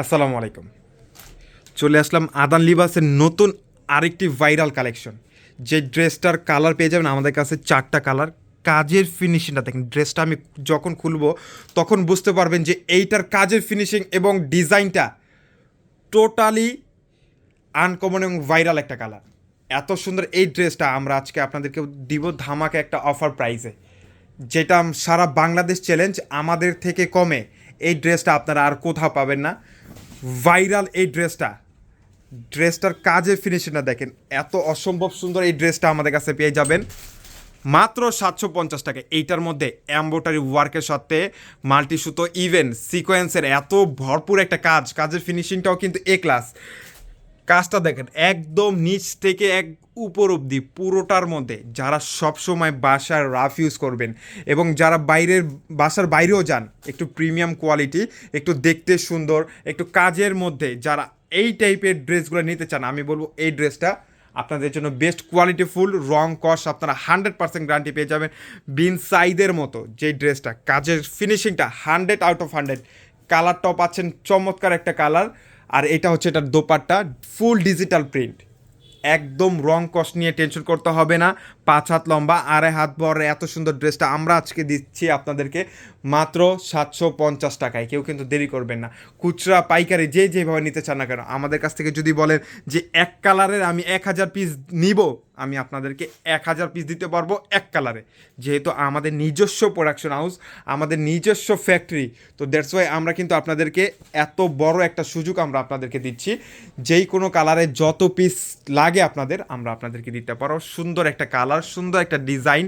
আসসালামু আলাইকুম। চলে আসলাম আদান লিবাসের নতুন আরেকটি ভাইরাল কালেকশন। যে ড্রেসটার কালার পেয়ে যাবেন আমাদের কাছে চারটা কালার। কাজের ফিনিশিংটা দেখেন, ড্রেসটা আমি যখন খুলবো তখন বুঝতে পারবেন যে এইটার কাজের ফিনিশিং এবং ডিজাইনটা টোটালি আনকমন এবং ভাইরাল একটা কালার। এত সুন্দর এই ড্রেসটা আমরা আজকে আপনাদেরকে দিব ধামাকে একটা অফার প্রাইসে যেটা সারা বাংলাদেশ চ্যালেঞ্জ আমাদের থেকে কমে। এই ড্রেসটা আপনারা আর কোথাও পাবেন না। ভাইরাল এই ড্রেসটা। ড্রেসটার কাজের ফিনিশিংটা দেখেন, এত অসম্ভব সুন্দর এই ড্রেসটা আমাদের কাছে পেয়ে যাবেন। মাত্র সাতশো পঞ্চাশ টাকা, এইটার মধ্যে অ্যাম্বোটারি ওয়ার্কের সাথে মাল্টি সুতো ইভেন সিকোয়েন্সের এত ভরপুর একটা কাজ, কাজের ফিনিশিংটাও কিন্তু এ ক্লাস কাজটা দেখেন, একদম নিচ থেকে এক উপর অবধি পুরোটার মধ্যে যারা সবসময় বাসার রাফ ইউজ করবেন এবং যারা বাইরের, বাসার বাইরেও যান, একটু প্রিমিয়াম কোয়ালিটি একটু দেখতে সুন্দর, একটু কাজের মধ্যে যারা এই টাইপের ড্রেসগুলো নিতে চান, আমি বলব এই ড্রেসটা আপনাদের জন্য বেস্ট কোয়ালিটি ফুল রং কস আপনারা হান্ড্রেড পার্সেন্ট গ্যারান্টি পেয়ে যাবেন বিন সাইদের মতো যে ড্রেসটা কাজের ফিনিশিংটা হান্ড্রেড আউট অফ হান্ড্রেড কালারটাও পাচ্ছেন চমৎকার একটা কালার আর এটা হচ্ছে এটার দোপাট্টা ফুল ডিজিটাল প্রিন্ট একদম রং কস্ট নিয়ে টেনশন করতে হবে না। পাঁচ হাত লম্বা, আড়াই হাত বড়, এত সুন্দর ড্রেসটা আমরা আজকে দিচ্ছি আপনাদেরকে মাত্র সাতশো পঞ্চাশ টাকায়। কেউ কিন্তু দেরি করবেন না। খুচরা, পাইকারি, যে যেভাবে নিতে চান না কেন, আমাদের কাছ থেকে যদি বলেন যে এক কালারের আমি এক হাজার পিস নিব আমি আপনাদেরকে এক হাজার পিস দিতে পারব এক কালারে যেহেতু আমাদের নিজস্ব প্রোডাকশন হাউস আমাদের নিজস্ব ফ্যাক্টরি তো দ্যাটস ওয়াই আমরা কিন্তু আপনাদেরকে এত বড় একটা সুযোগ আমরা আপনাদেরকে দিচ্ছি। যেই কোনো কালারে যত পিস লাগে আপনাদের, আমরা আপনাদেরকে দিতে পারো সুন্দর একটা কালার সুন্দর একটা ডিজাইন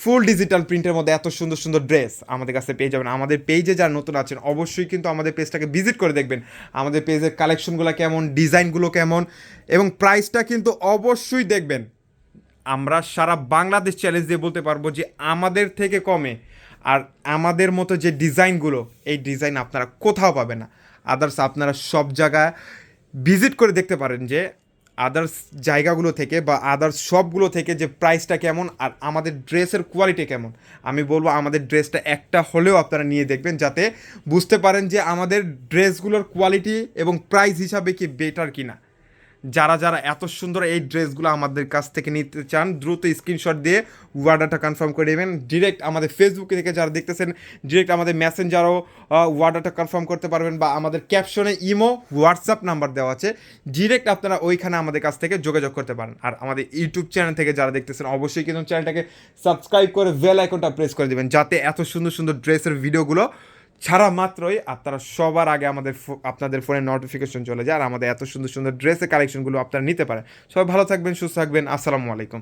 ফুল ডিজিটাল প্রিন্টের মধ্যে এত সুন্দর সুন্দর ড্রেস আমাদের কাছে পেয়ে যাবেন। আমাদের পেজে যারা নতুন আছেন, অবশ্যই কিন্তু আমাদের পেজটাকে ভিজিট করে দেখবেন। আমাদের পেজের কালেকশনগুলো কেমন ডিজাইনগুলো কেমন, এবং প্রাইসটা কিন্তু অবশ্যই দেখবেন। আমরা সারা বাংলাদেশ চ্যালেঞ্জ দিয়ে বলতে পারব যে আমাদের থেকে কমে আর আমাদের মতো যে ডিজাইনগুলো, এই ডিজাইন আপনারা কোথাও পাবে না। আদার্স আপনারা সব জায়গায় ভিজিট করে দেখতে পারেন যে আদার্স জায়গাগুলো থেকে বা আদার্স শপগুলো থেকে যে প্রাইসটা কেমন আর আমাদের ড্রেসের কোয়ালিটি কেমন। আমি বলব আমাদের ড্রেসটা একটা হলেও আপনারা নিয়ে দেখবেন যাতে বুঝতে পারেন যে আমাদের ড্রেসগুলোর কোয়ালিটি এবং প্রাইস হিসাবে কি বেটার কিনা। যারা যারা এত সুন্দর এই ড্রেসগুলো আমাদের কাছ থেকে নিতে চান, দ্রুত স্ক্রিনশট দিয়ে ওয়ার্ডারটা কনফার্ম করে দেবেন ডিরেক্ট আমাদের ফেসবুকে থেকে যারা দেখতেছেন ডিরেক্ট আমাদের মেসেঞ্জারও ওয়ার্ডারটা কনফার্ম করতে পারবেন বা আমাদের ক্যাপশনে ইমো হোয়াটসঅ্যাপ নাম্বার দেওয়া আছে। ডিরেক্ট আপনারা ওইখানে আমাদের কাছ থেকে যোগাযোগ করতে পারেন। আর আমাদের ইউটিউব চ্যানেল থেকে যারা দেখতেছেন, অবশ্যই কিন্তু চ্যানেলটাকে সাবস্ক্রাইব করে বেল আইকনটা প্রেস করে দেবেন, যাতে এত সুন্দর সুন্দর ড্রেসের ভিডিওগুলো ছাড়া মাত্রই আপনারা সবার আগে আমাদের আপনাদের ফোনে নোটিফিকেশন চলে যায় আর আমাদের এত সুন্দর সুন্দর ড্রেসের কালেকশনগুলো আপনারা নিতে পারেন। সবাই ভালো থাকবেন, সুস্থ থাকবেন। আসসালামু আলাইকুম।